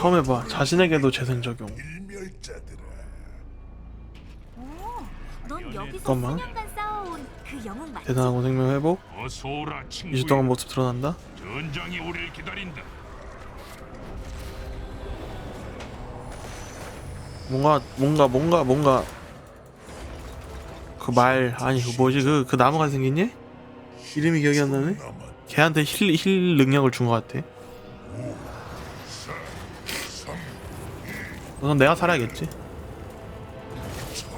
처음 해봐 자신에게도 재생 적용 잠깐만. 그? 대단하고 생명 회복 어서 오라 2주 친구야. 동안 모습 드러난다 전장이 우리를 기다린다. 뭔가 뭔가 뭔가 뭔가 그 말 아니 그 뭐지 그그 나무가 생겼니? 이름이 기억이 안 나네 걔한테 힐, 힐 능력을 준 것 같아 그럼 내가 살아야겠지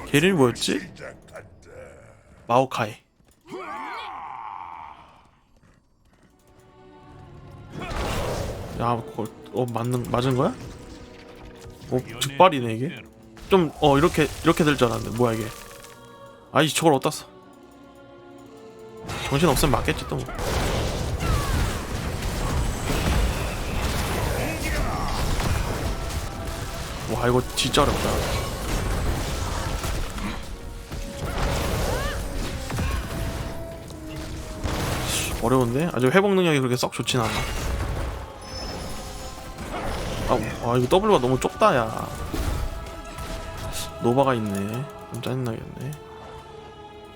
걔 이름이 뭐였지? 마오카이 야 그거 어 맞는 맞은 거야? 어 즉발이네 이게 좀 어 이렇게 이렇게 될 줄 알았는데 뭐야 이게 아이 저걸 어디다 써 정신 없으면 맞겠지 또 뭐. 와 이거 진짜 어렵다. 어려운데? 아직 회복 능력이 그렇게 썩 좋진 않아. 아, 아 이거 W가 너무 좁다 야. 노바가 있네. 좀 짜증나겠네.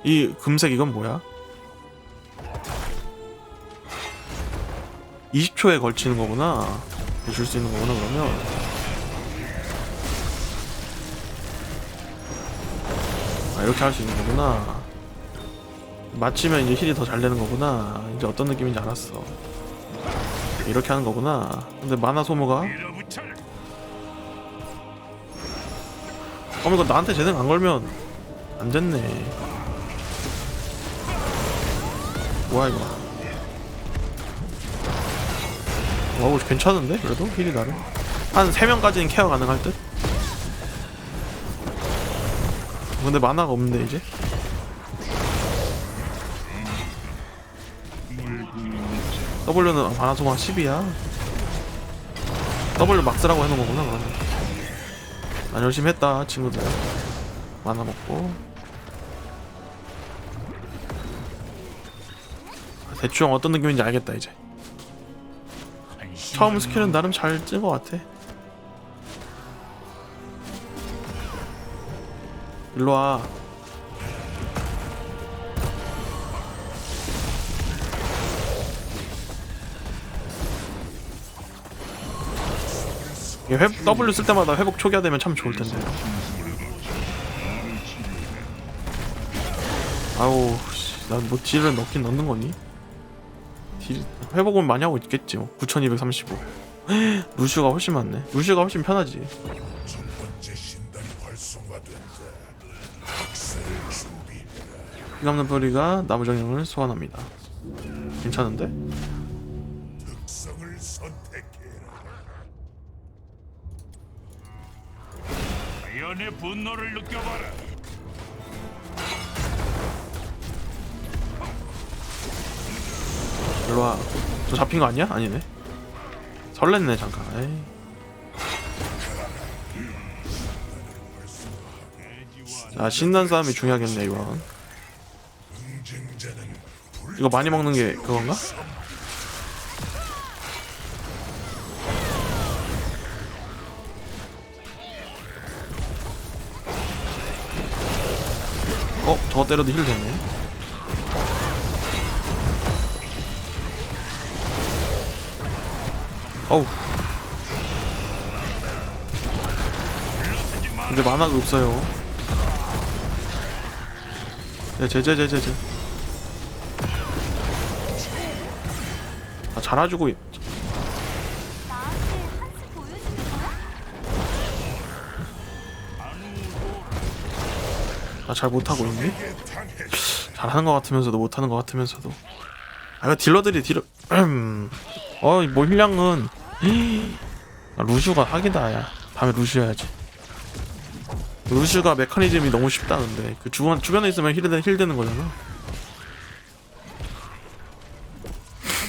이 금색 이건 뭐야? 20초에 걸치는 거구나. 줄 수 있는 거구나 그러면 이렇게 할 수 있는 거구나. 맞추면 이제 힐이 더 잘 되는 거구나. 이제 어떤 느낌인지 알았어. 이렇게 하는 거구나. 근데 만화 소모가. 어머 이거 나한테 재생 안 걸면 안 됐네. 뭐야 이거? 와 이거 괜찮은데? 그래도 힐이 나름? 한 3명까지는 케어 가능할 듯 근데 만화가 없는데 이제? W는 만화 소모가 10이야. W 막스라고 해놓은 거구나 그러면. 난 열심히 했다 친구들. 만화 먹고. 대충 어떤 느낌인지 알겠다 이제. 처음 스킬은 나름 잘 찐 것 같아 일로 와. 이게 회, W 쓸 때마다 회복 초기화되면 참 좋을 텐데. 아우 난뭐 딜을 넣긴 넣는 거니? 딜 회복은 많이 하고 있겠지 뭐. 9235 루시가 훨씬 많네. 루시가 훨씬 편하지 피감는 뿌리가 나무 정령을 소환합니다 괜찮은데? 자연의 분노를 느껴봐라. 일로 와 저 잡힌 거 아니야? 아니네 설렜네 잠깐 에이. 자 신난 싸움이 중요하겠네 이건 응징자는 이거 많이 먹는 게 그건가? 어? 저거 때려도 힐 되네 어우 근데 만화가 없어요 네, 제제제제제 잘해주고 있... 나한테 한수 보여주는 거야? 아, 잘 못하고 있니? 잘하는 것 같으면서도 못하는 것 같으면서도. 아 이거 딜러들이 딜러 어이 뭐 힐량은. 아, 루슈가 하기다 야. 다음에 루슈 해야지. 루슈가 메커니즘이 너무 쉽다 근데. 그 주변, 주변에 있으면 힐, 되- 힐 되는 거잖아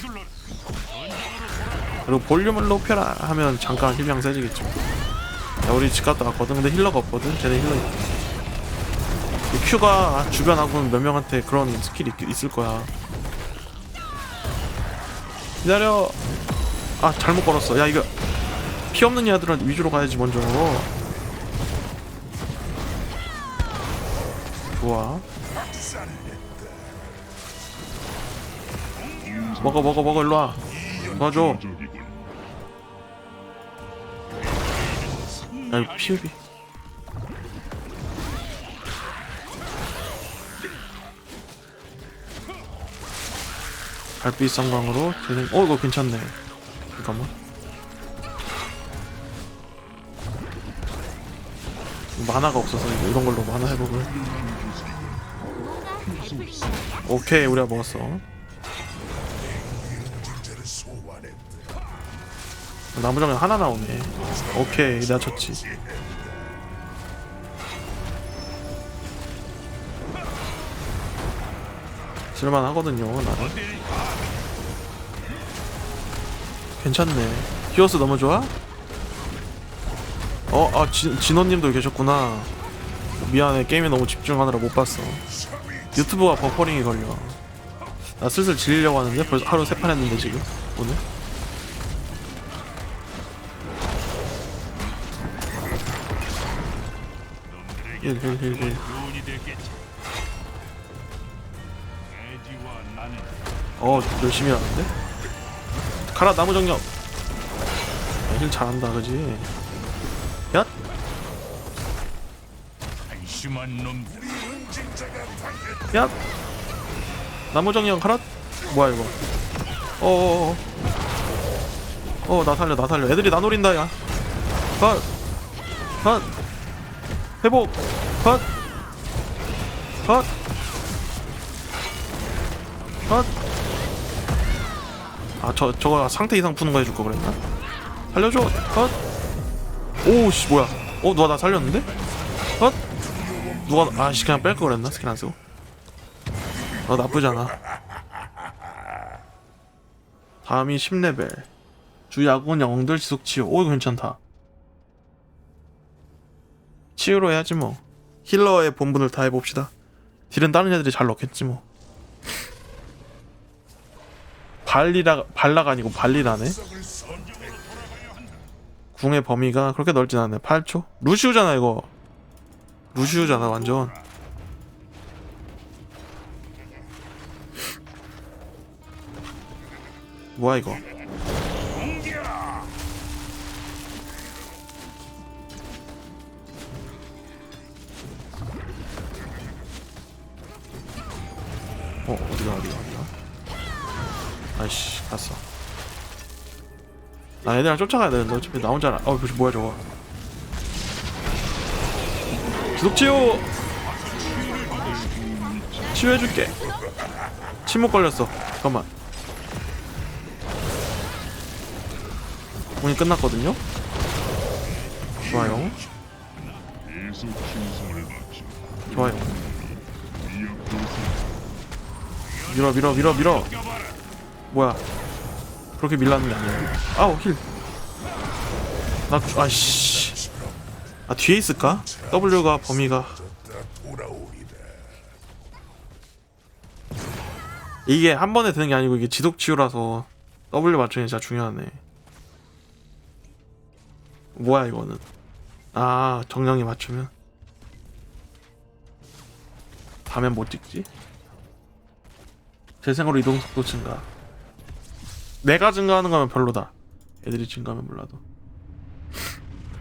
서둘러라. 그리고 볼륨을 높여라 하면 잠깐 힐량 세지겠죠. 야 우리 집 갔다 왔거든. 근데 힐러가 없거든. 쟤네 힐러 있이 큐가 주변하고는 몇 명한테 그런 스킬이 있, 있을 거야. 기다려. 아 잘못 걸었어. 야 이거 피 없는 애들 위주로 가야지 먼저. 좋아. 먹어 먹어 먹어. 일로와. 도와줘 야 이거 피흡이 달빛 성광으로 재생 어 이거 괜찮네. 잠깐만. 만화가 없어서 이거 이런 걸로 만화 아니야? 오케이 우리가 먹었어 나무정이 하나 나오네. 오케이 내가 쳤지. 쓸만하거든요 나는. 괜찮네. 히어스 너무 좋아? 어? 아 진, 진호님도 계셨구나. 미안해 게임에 너무 집중하느라 못 봤어. 유튜브가 버퍼링이 걸려. 나 슬슬 질리려고 하는데 벌써 하루 세 판 했는데 지금 오늘 힐힐힐힐 나는 어 열심히 하는데? 가라 나무 아, 힐 잘한다 그지? 야. 야? 나무 정령 가라? 뭐야 이거? 어어어. 어 나 살려 나 살려. 애들이 나 노린다 야컷컷. 회복 컷 컷. 컷. 아, 저, 저거 상태 이상 푸는 거 해줄 거 그랬나? 살려줘! 컷! 오우씨, 뭐야. 어, 누가 나 살렸는데? 컷! 누가, 아씨, 그냥 뺄 거 그랬나? 스킨 안 쓰고. 어, 나쁘잖아. 다음이 10레벨. 주 야구는 영웅들 지속 치유. 오, 이거 괜찮다. 치유로 해야지 뭐. 힐러의 본분을 다 해봅시다. 딜은 다른 애들이 잘 넣겠지 뭐. 발리라 발라가 아니고 발리라네. 궁의 범위가 그렇게 넓진 않네. 8초. 루시우잖아 이거. 루시우잖아 완전. 뭐야 이거? 갔어. 나 얘들랑 쫓아가야 되는데 어차피 나 혼자 어 뭐지 뭐야 저거? 기독 치유 치유해줄게. 침묵 걸렸어. 잠깐만. 공이 끝났거든요. 좋아요. 좋아요. 밀어 밀어 밀어 밀어. 뭐야? 그렇게 밀라는 게 아니야. 아우 힐. 나 주- 아씨. 아 뒤에 있을까? W가 범위가. 이게 한 번에 되는 게 아니고 이게 지속 치유라서 W 맞추는 게 진짜 중요하네. 뭐야 이거는? 아 정령이 맞추면 다음엔 못 찍지? 재생으로 이동 속도 증가. 내가 증가하는 거면 별로다. 애들이 증가하면 몰라도.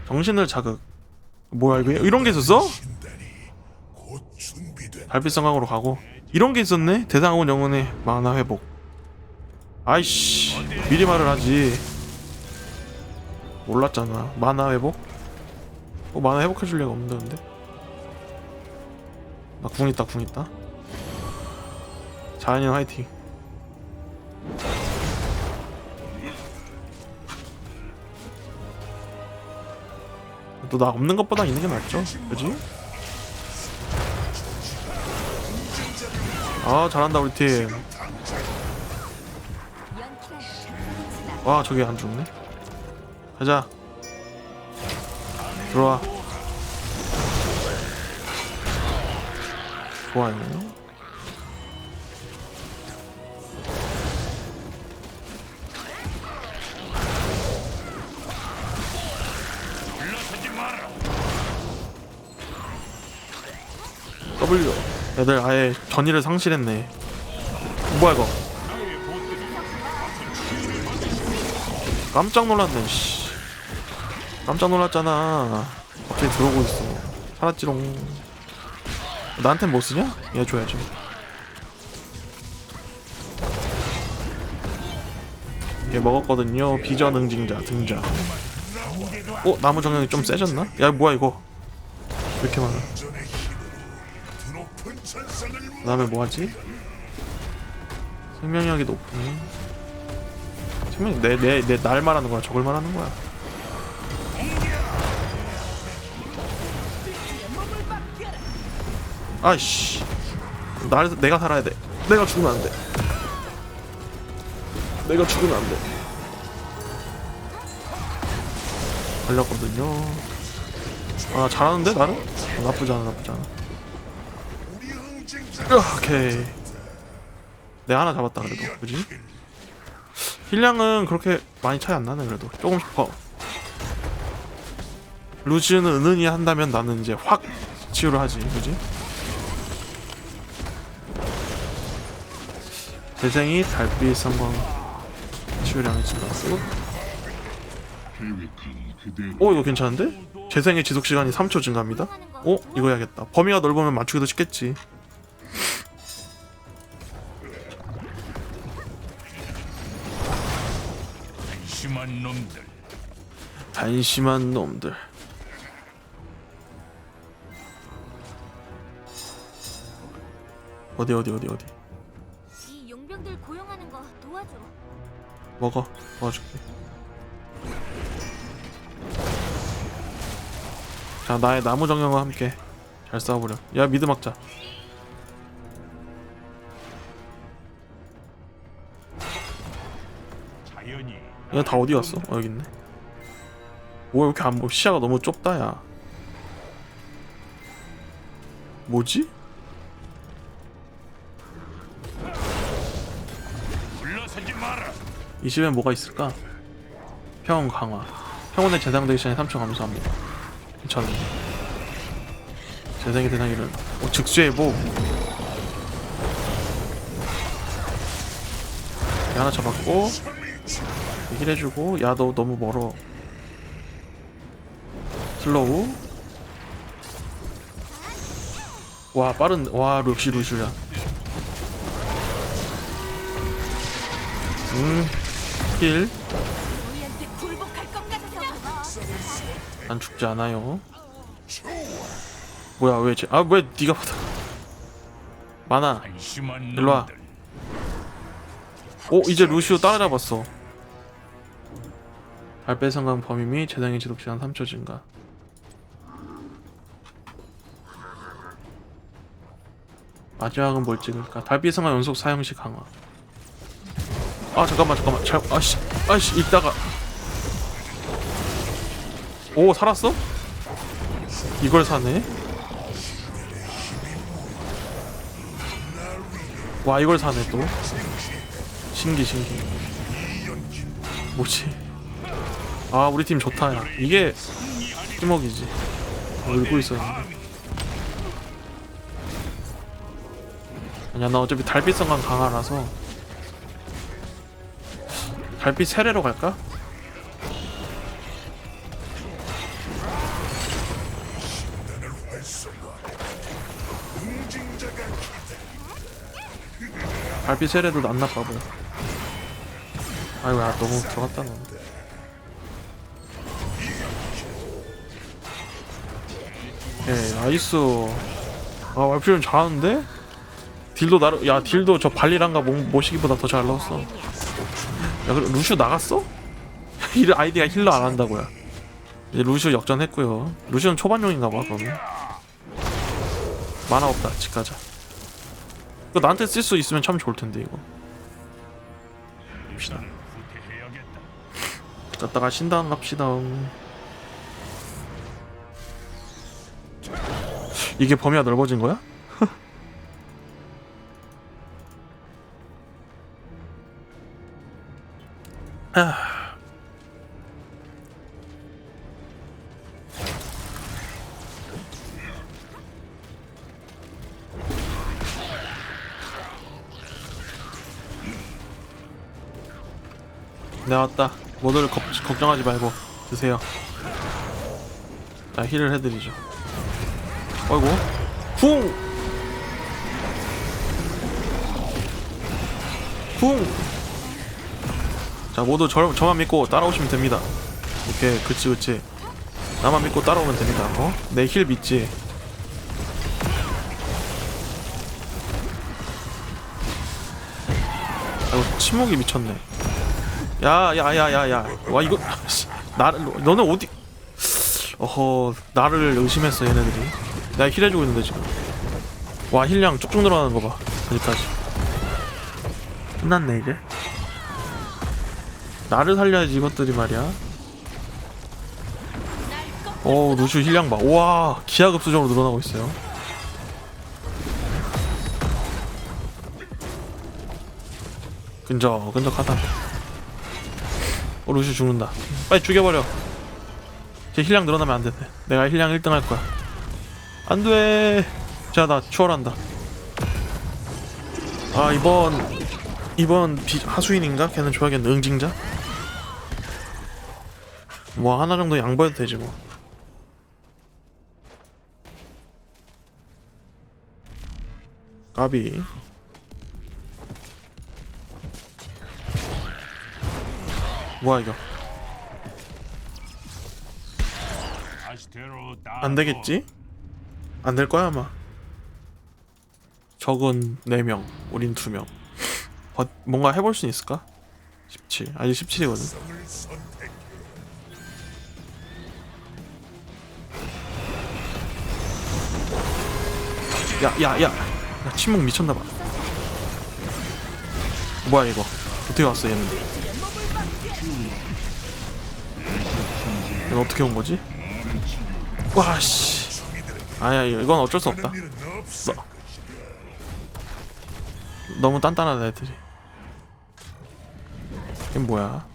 정신을 자극. 뭐야 이거 이런 게 있었어? 달빛 성강으로 가고. 이런 게 있었네? 대상원 영혼의 만화 회복. 아이씨 미리 말을 하지. 몰랐잖아. 만화 회복? 어 만화 회복해줄 리가 없는데? 나궁 있다 궁 있다. 자연인 화이팅 또나 없는 것보다 있는 게 낫죠 그지? 아 잘한다 우리 팀. 연키가 작성치다. 와 저게 안 죽네. 가자. 들어와. 좋아요. W. 애들 아예 전의를 상실했네. 뭐야 이거? 깜짝 놀랐네 씨. 깜짝 놀랐잖아. 갑자기 들어오고 있어. 살았지롱. 나한텐 뭐 쓰냐? 얘 줘야지. 얘 먹었거든요. 비전 응징자 등장. 어? 나무 정령이 좀 세졌나? 야 뭐야 이거? 왜 이렇게 많아 다음에 뭐하지? 생명력이 높으니? 생명 내내 내 날 말하는 거야? 저걸 말하는 거야? 아이씨. 날 내가 살아야 돼. 내가 죽으면 안돼. 내가 죽으면 안돼. 걸렸거든요. 아 잘하는데 나는? 어, 나쁘지 않아 나쁘지 않아 오케이 내가 하나 잡았다 그래도 그지? 힐량은 그렇게 많이 차이 안 나네 그래도 조금씩 커 루즈는 은은히 한다면 나는 이제 확 치유를 하지 그지? 재생이 달빛 성광 치유량이 증가하고 오 이거 괜찮은데? 재생의 지속시간이 3초 증가합니다 어? 이거 해야겠다 범위가 넓으면 맞추기도 쉽겠지 심한 놈들. 한심한 놈들. 어디 어디 어디 어디 이 용병들 고용하는 거 도와줘. 먹어 도와줄게. 자 나의 나무 정령과 함께 잘 싸워보려. 야 미드 막자. 얘 다 어디 갔어? 어 여기 있네. 뭐야 왜 이렇게 안 보여? 시야가 너무 좁다 야. 뭐지? 이 집엔 뭐가 있을까? 평온 강화. 평온의 재생되기 시간이 3초 감소합니다. 괜찮네. 재생의 대상일은 어, 즉수회복. 얘 하나 잡았고 힐해주고 야 너 너무 멀어. 슬로우. 와 빠른 와 루시 루시야. 음. 힐. 우리한테 굴복할 것 같아서. 난 죽지 않아요. 뭐야 왜 쟤? 아왜 네가 받아? 많아. 한심한 일로 와. 놈들. 오 이제 루시오 따라잡았어. 달배 성강 범위 및 재생의 지속 시간 3초 증가. 마지막은 뭘 찍을까? 달빛 성강 연속 사용시 강화. 아 잠깐만 잠깐만 잘 아씨 아씨 이따가 오 살았어? 이걸 사네? 와 이걸 사네 또 신기 신기 뭐지? 아 우리 팀 좋다 야. 이게 팀워크이지. 울고 있었는데 아니야 나 어차피 달빛 성강 강화라서 달빛 세례로 갈까? 달빛 세례도 안 나빠 보여. 아이고 야 너무 들어갔다 너 오케이 나이스. 아 왈프리는 잘하는데? 딜도 나름 야 딜도 저 발리랑가 모, 모시기보다 더 잘 넣었어. 야 그럼 루슈 나갔어? 이 아이디가 힐러 안 한다고요? 루슈 역전했고요. 루슈는 초반용인가 봐 그러면. 만화 없다 집 가자. 이거 나한테 쓸 수 있으면 참 좋을 텐데 이거. 후퇴해야겠다. zas다가 신당 갑시다 이게 범위가 넓어진 거야? 아. 나왔다. 모두를 걱정하지 말고 드세요. 나 힐을 해드리죠. 어이구 쿵! 쿵! 자 모두 저, 저만 믿고 따라오시면 됩니다. 오케이 그치 그치. 나만 믿고 따라오면 됩니다. 어? 내 힐 믿지? 아이고 침묵이 미쳤네. 야야야야야. 와 이거 씨, 나를 너네 어디 어허 나를 의심했어 얘네들이 내가 힐 해주고 있는데 지금. 와 힐량 쭉쭉 늘어나는 거봐. 여기까지. 끝났네 이제. 나를 살려야지 이것들이 말이야. 오 루슈 힐량 봐. 우와 기하급수적으로 늘어나고 있어요. 끈적 끈적하다. 어 루슈 죽는다. 빨리 죽여버려. 제 힐량 늘어나면 안 된대 내가 힐량 1등 할 거야 안돼. 자 나 추월한다. 아 이번 이번 비, 하수인인가? 걔는 줘야겠네 응징자? 뭐 하나 정도 양보해도 되지 뭐. 까비. 뭐야 이거? 아시테로 안 되겠지? 안 될 거야 아마. 적은 4명 우린 2명. 버, 뭔가 해볼 수 있을까? 17 아직 17이거든. 성을 선택. 야야 야. 야, 침묵 미쳤나봐. 뭐야 이거? 어떻게 왔어 얘는? 얘는 어떻게 온 거지? 와 씨 아야 이건 어쩔 수 없다 없어. 너무 단단하다 애들이 이게 뭐야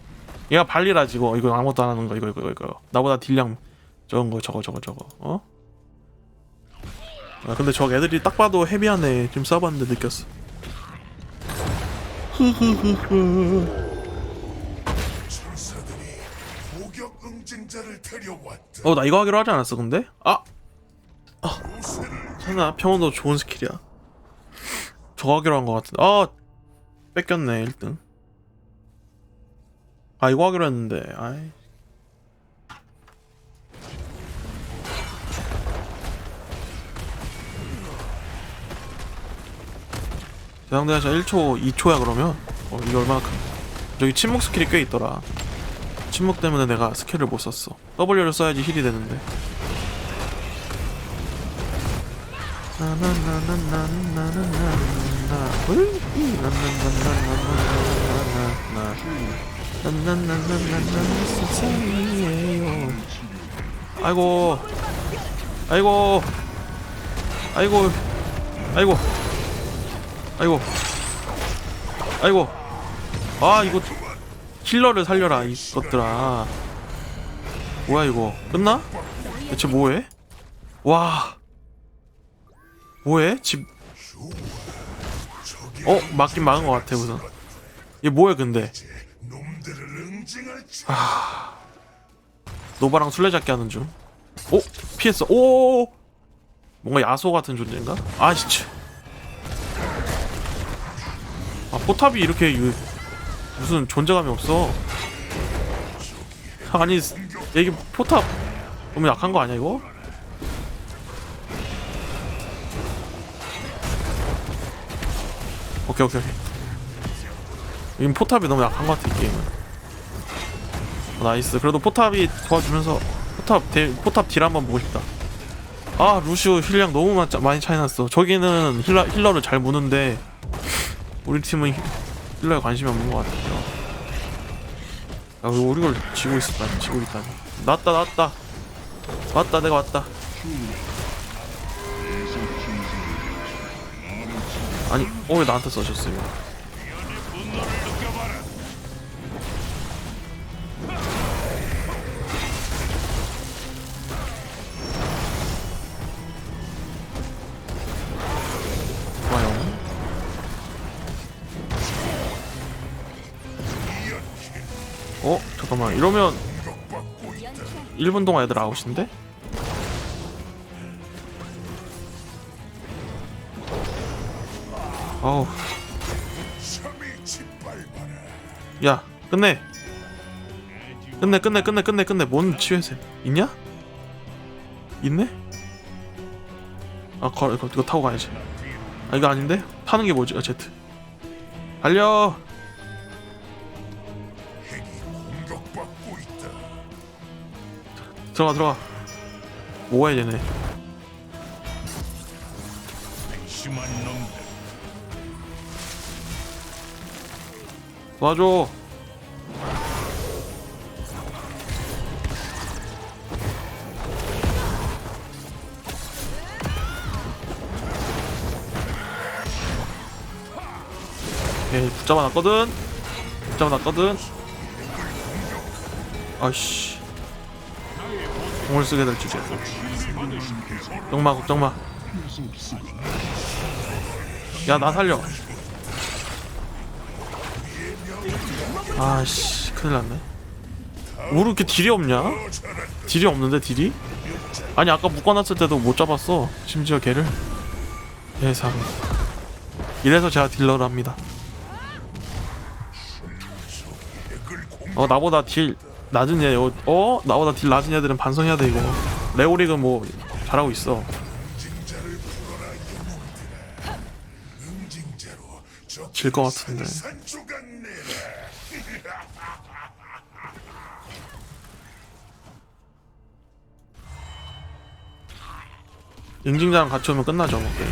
얘가 발리라 지고 이거 아무것도 안 하는 거 이거 이거 이거 나보다 딜량 적은 거 저거 저거 저거 어? 아 근데 저 애들이 딱 봐도 헤비하네 지금 써봤는데 느꼈어 천사들이 포격 응징자를 데려왔다. 어나 이거 하기로 하지 않았어 근데? 아! 하나 평온도 좋은 스킬이야? 저거 하기로 한거 같은데. 아! 뺏겼네 1등. 아 이거 하기로 했는데. 아이. 대상대하자 1초 2초야 그러면? 어 이게 얼마나 큰 저기 침묵 스킬이 꽤 있더라. 침묵 때문에 내가 스킬을 못 썼어. W를 써야지 힐이 되는데 아이고 아이고 아이고 아이고 아이고 아이고 아 이거 힐러를 살려라 이것들아 뭐야 이거 끝나? 대체 뭐해? 와 뭐해? 집 어? 막긴 막은 것 같아 우선 얘 뭐해 근데 응징할지. 노바랑 술래잡기 하는 중 오? 피했어 오 뭔가 야소 같은 존재인가? 아씨 아 포탑이 이렇게 유, 무슨 존재감이 없어 아니 얘기 포탑 너무 약한 거 아니야 이거? 오케이 오케이 오케이. 포탑이 너무 약한 것 같아 이 게임은. 어, 나이스. 그래도 포탑이 도와주면서 포탑 딜, 포탑 딜 한번 보고 싶다. 아 루시오 힐량 너무 많, 많이 차이났어. 저기는 힐러, 힐러를 잘 무는데 우리 팀은 힐- 힐러에 관심이 없는 것 같아요. 야왜 우리 걸 지고 있었다니 지고 있다니. 났다 났다. 왔다 내가 왔다 아니 어 왜 나한테 써셨어 이거 분노를 느껴봐라. 좋아요 어 잠깐만 이러면 공격받고 있다. 1분 동안 애들 아웃인데? 어우. 야 끝내 끝내 끝내 끝내 끝내 끝내 뭔 치유해세 있냐? 있네? 아 거, 이거, 이거 타고 가야지 아 이거 아닌데? 타는 게 뭐지? 아 제트 달려. 들어가 들어가 뭐해 얘네 도와줘. 오케이 붙잡아놨거든. 붙잡아놨거든. 아이씨. 공을 쓰게 될 줄이야 걱정마 걱정마. 야 나 살려 아씨 큰일 났네 왜 이렇게 딜이 없냐? 딜이 없는데 딜이? 아니 아까 묶어놨을 때도 못 잡았어 심지어 걔를 세상 이래서 제가 딜러를 합니다 어 나보다 딜 낮은 애 어? 어? 나보다 딜 낮은 애들은 반성해야 돼 이거 레오릭은 뭐 잘하고 있어 적 질것 같은데. 응징자랑 같이 오면 끝나죠 뭐 게임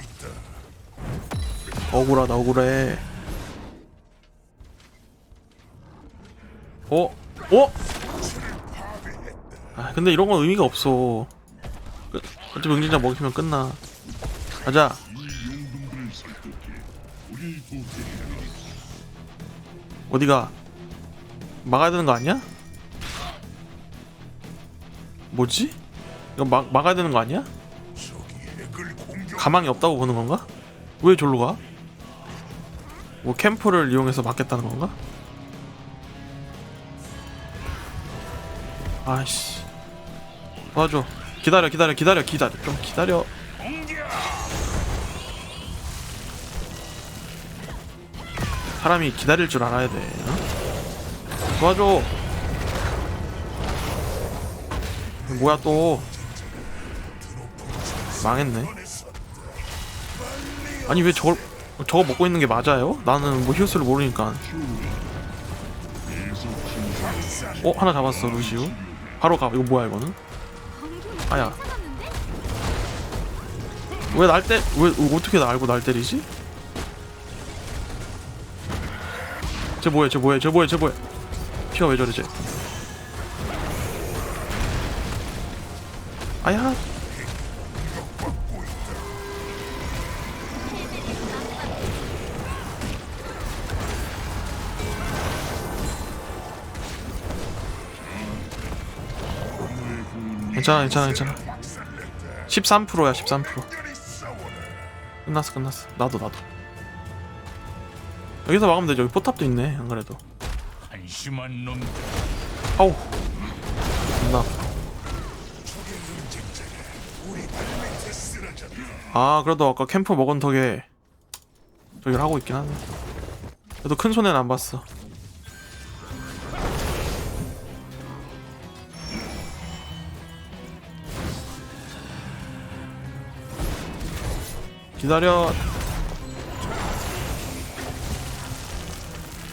있다. 억울하다 억울해 어? 어? 아 근데 이런 건 의미가 없어 끝 어차피 응징자 먹히면 끝나 가자 어디가 막아야 되는 거 아니야? 뭐지? 이거 막, 막아야 되는 거 아니야? 가망이 없다고 보는 건가? 왜 절로 가? 뭐 캠프를 이용해서 막겠다는 건가? 아이씨 도와줘 기다려 기다려 기다려 기다려 좀 기다려 사람이 기다릴 줄 알아야 돼 어? 도와줘. 뭐야 또. 망했네. 아니 왜 저걸 저거 먹고 있는 게 맞아요? 나는 뭐 히오스를 모르니까. 어 하나 잡았어 루시우. 바로 가. 이거 뭐야 이거는? 아야. 왜 날 때 왜 어떻게 나 알고 날 때리지? 쟤 뭐야 쟤 뭐야 쟤 뭐야 쟤 뭐야 피가 왜쟤 아야. 괜찮아 괜찮아 괜찮아. 13%야 13% 끝났어 끝났어. 나도 나도. 여기서 막으면 되죠 여기 포탑도 있네 안 그래도 한심한 놈들. 아우. 나. 아 그래도 아까 캠프 먹은 덕에 저기를 하고 있긴 하네. 그래도 큰 손해는 안 봤어. 기다려.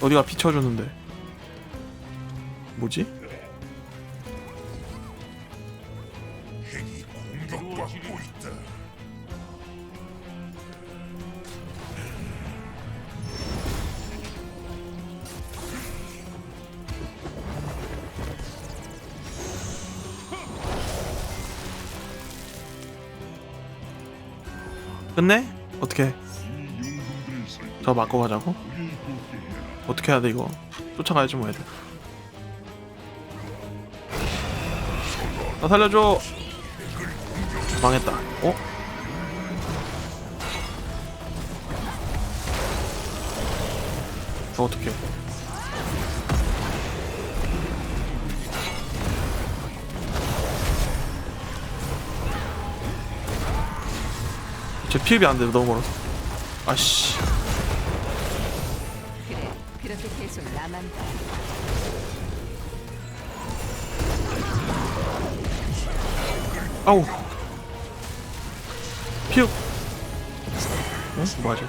어디가 비춰주는데 뭐지? 끝내? 어떻게? 저 맞고 가자고? 어떻게 해야 돼 이거? 쫓아가야지 뭐 애들 나 살려줘. 망했다. 어? 그럼 어떡해. 제 피흡이 안돼 너무 멀어서 아씨. 그래 그렇게 계속 나만 봐 아우. 피흡. 응? 맞아.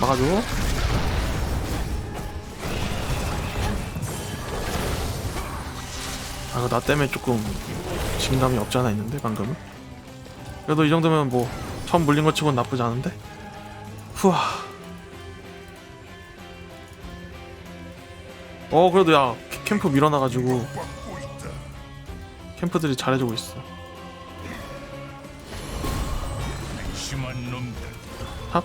막아줘. 아, 이거 나 때문에 조금 진감이 없지 않아 있는데, 방금은? 그래도 이 정도면 뭐, 처음 물린 것 치고는 나쁘지 않은데? 후아. 어, 그래도 야, 캠- 캠프 밀어놔가지고. 캠프들이 잘해주고 있어. 놈들. 탑?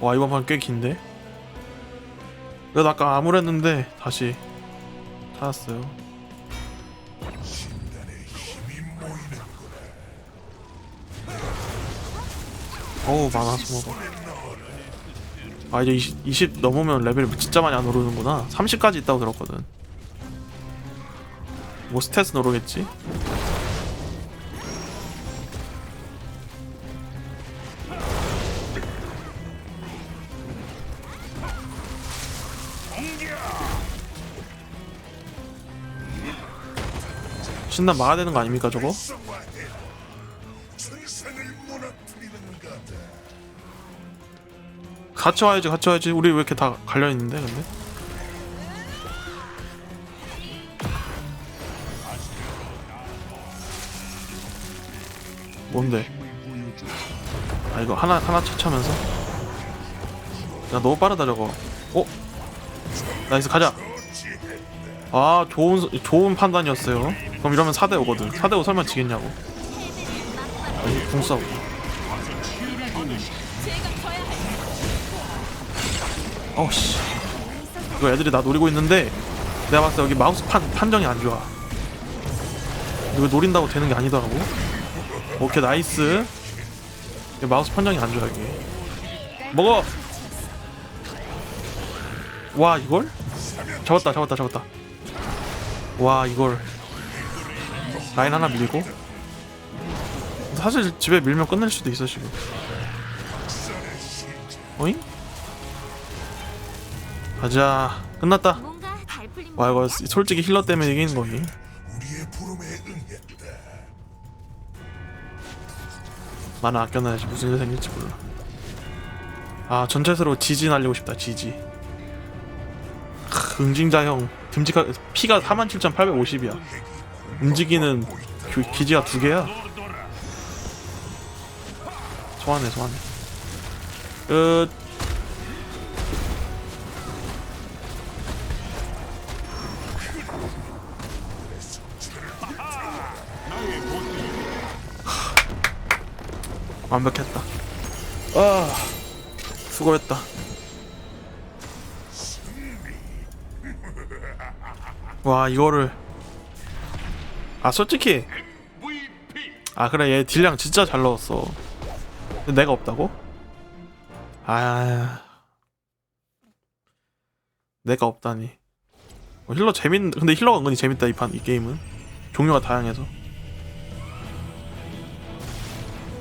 와 이번 판 꽤 긴데? 그래도 아까 암울했는데 다시 찾았어요 어우 많아 스모가 아 이제 20, 20 넘으면 레벨 진짜 많이 안 오르는구나 30까지 있다고 들었거든 뭐 스탯은 오르겠지? 신난 막아야 되는 거 아닙니까 저거? 같이 와야지 같이 와야지. 우리 왜 이렇게 다 갈려있는데 근데? 뭔데? 아 이거 하나 하나 차차면서? 야 너무 빠르다 저거. 어? 나이스 가자. 아 좋은 서- 좋은 판단이었어요. 그럼 이러면 4대 5거든. 4대 5 설마 지겠냐고. 아니 궁 싸고 어우씨. 이거 애들이 나 노리고 있는데 내가 봤을 때 여기 마우스 판, 판정이 안 좋아. 이거 노린다고 되는 게 아니더라고. 오케이 나이스. 마우스 판정이 안 좋아 이게 먹어! 와 이걸? 잡았다 잡았다 잡았다. 와 이걸. 라인 하나 밀고. 사실 집에 밀면 끝낼 수도 있어 지금. 어잉? 가자. 끝났다. 와 이거 솔직히 힐러 때문에 이기는 부름에 응했다. 만화 아껴놔야지 무슨 일 생길지 몰라. 아 전체적으로 지지 날리고 싶다 지지. 크, 응징자형 듬직하 피가 47,850이야. 움직이는 그 기지가 두 개야. 소환해 소환해. 끝 완벽했다. 아 수고했다. 와 이거를. 아 솔직히. 아 그래 얘 딜량 진짜 잘 넣었어. 내가 없다고? 아. 내가 없다니. 어, 힐러 재밌 근데 힐러가 은근히 재밌다 이 판 이 게임은. 종류가 다양해서